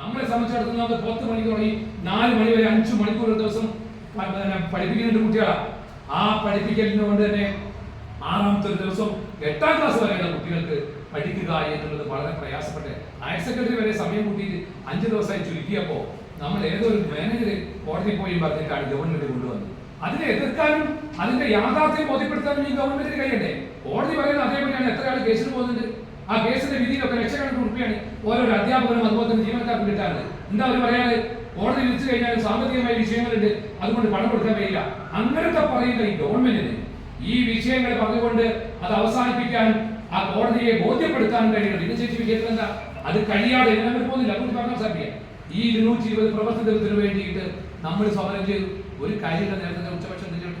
നമ്മളെ സംബന്ധിച്ചിടത്തോളം നമുക്ക് പത്ത് മണിക്ക് തുടങ്ങി നാല് മണി വരെ അഞ്ചു മണിക്കൂർ ഒരു ദിവസം പഠിപ്പിക്കുന്നുണ്ട് കുട്ടികളാ. ആ പഠിപ്പിക്കലിന് കൊണ്ട് തന്നെ ആറാമത്തെ ഒരു ദിവസം എട്ടാം ക്ലാസ് വരെയുള്ള കുട്ടികൾക്ക് പഠിക്കുക എന്നുള്ളത് വളരെ പ്രയാസപ്പെട്ട്. ഹയർ സെക്കൻഡറി വരെ സമയം കൂട്ടിയിട്ട് അഞ്ച് ദിവസമായി ചുരുക്കിയപ്പോ നമ്മൾ ഏതൊരു മാനേജർ കോടതി പോയി പറഞ്ഞിട്ടാണ് ഗവൺമെന്റ് കൊണ്ടുവന്നത് അതിനെ എതിർക്കാനും അതിന്റെ യാഥാർത്ഥ്യം ബോധ്യപ്പെടുത്താനും ഈ ഗവൺമെന്റിന് കഴിയണ്ടേ കോടതി പറയുന്നത് അതേപോലെയാണ്. എത്ര ആൾ കേസിന് പോകുന്നുണ്ട്? ആ കേസിന്റെ വിധിയിലൊക്കെ ലക്ഷക്കണക്കിന് ഉറപ്പിയാണ് ഓരോ അധ്യാപകരും അതുപോലെ തന്നെ ജീവനക്കാർക്കും കിട്ടാറ് എന്താ അവർ പറയാറ്? കോടതി വിളിച്ചു കഴിഞ്ഞാൽ സാമ്പത്തികമായ വിഷയങ്ങളുണ്ട് അതുകൊണ്ട് പണം കൊടുക്കാൻ കഴിയില്ല അങ്ങനത്തെ പറയുന്ന ഈ ഗവൺമെന്റിന് ഈ വിഷയങ്ങൾ പറഞ്ഞുകൊണ്ട് അത് അവസാനിപ്പിക്കാൻ ആ കോടതിയെ ബോധ്യപ്പെടുത്താൻ കഴിയണം. ഇത് ചേച്ചി വിജയത്തിൽ എന്താ? അത് കഴിയാതെ പോകുന്നില്ല. അതുകൊണ്ട് പറഞ്ഞാൽ സാധിക്കാം ഈ ഇരുന്നൂറ്റി ഇരുപത് പ്രവർത്തി ദിനത്തിന് വേണ്ടിയിട്ട് നമ്മൾ സമരം ചെയ്തു. ഒരു കാര്യമില്ല നേരത്തെ ഉച്ചപക്ഷം നിങ്ങൾ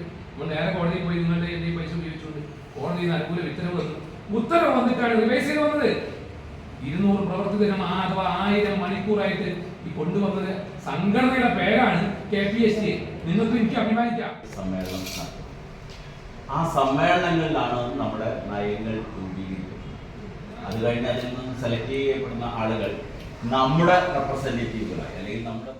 നേരെ കോടതിയിൽ പോയി നിങ്ങളുടെ എന്തെങ്കിലും പൈസ ഉപയോഗിച്ചുകൊണ്ട് കോടതിയിൽ നിന്ന് അനുകൂല വിത്തരവ് വന്നു ഉത്തരവ് വന്നിട്ടാണ് റിവൈസ് ചെയ്ത് വന്നത്. ഇരുന്നൂറ് പ്രവർത്തകരും അഥവാ ആയിരം മണിക്കൂറായിട്ട് ഈ കൊണ്ടുവന്നത് സംഘടനയുടെ പേരാണ് കെ പി എസ് സി. നിങ്ങൾക്ക് എനിക്ക് അഭിമാനിക്കാം. സമ്മേളനം ആ സമ്മേളനങ്ങളിലാണ് നമ്മുടെ നയങ്ങൾ രൂപീകരിക്കുന്നത് അത് കഴിഞ്ഞ് അതിൽ നിന്ന് സെലക്ട് ചെയ്യപ്പെടുന്ന ആളുകൾ നമ്മുടെ റെപ്രസെന്റേറ്റീവുകളായി അല്ലെങ്കിൽ നമ്മുടെ